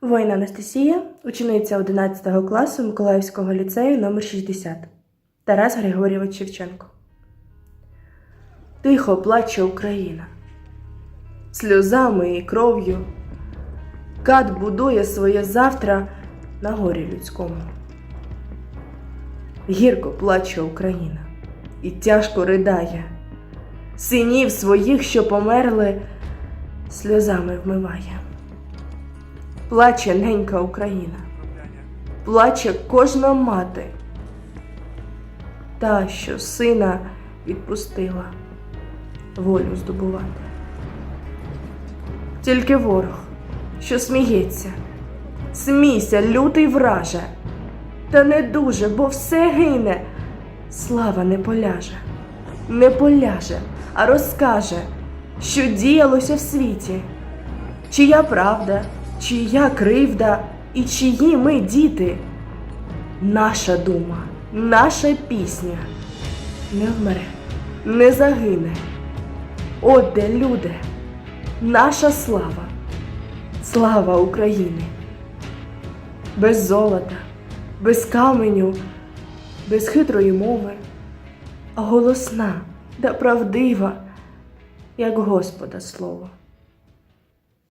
Воїн Анастасія, учениця 11 класу Миколаївського ліцею номер 60 Тарас Григорійович Шевченко. Тихо плаче Україна. Сльозами і кров'ю. Кат будує своє завтра на горі людському. Гірко плаче Україна і тяжко ридає. Синів своїх, що померли, сльозами вмиває. Плаче ненька Україна, плаче кожна мати, та, що сина відпустила волю здобувати. Тільки ворог, що сміється, смійся, лютий враже, та не дуже, бо все гине, слава не поляже, не поляже, а розкаже, що діялося в світі, чия правда, чия кривда і чиї ми діти. Наша дума, наша пісня не вмре, не загине. От де люди, наша слава, слава України. Без золота, без каменю, без хитрої мови, голосна та правдива, як Господа слово.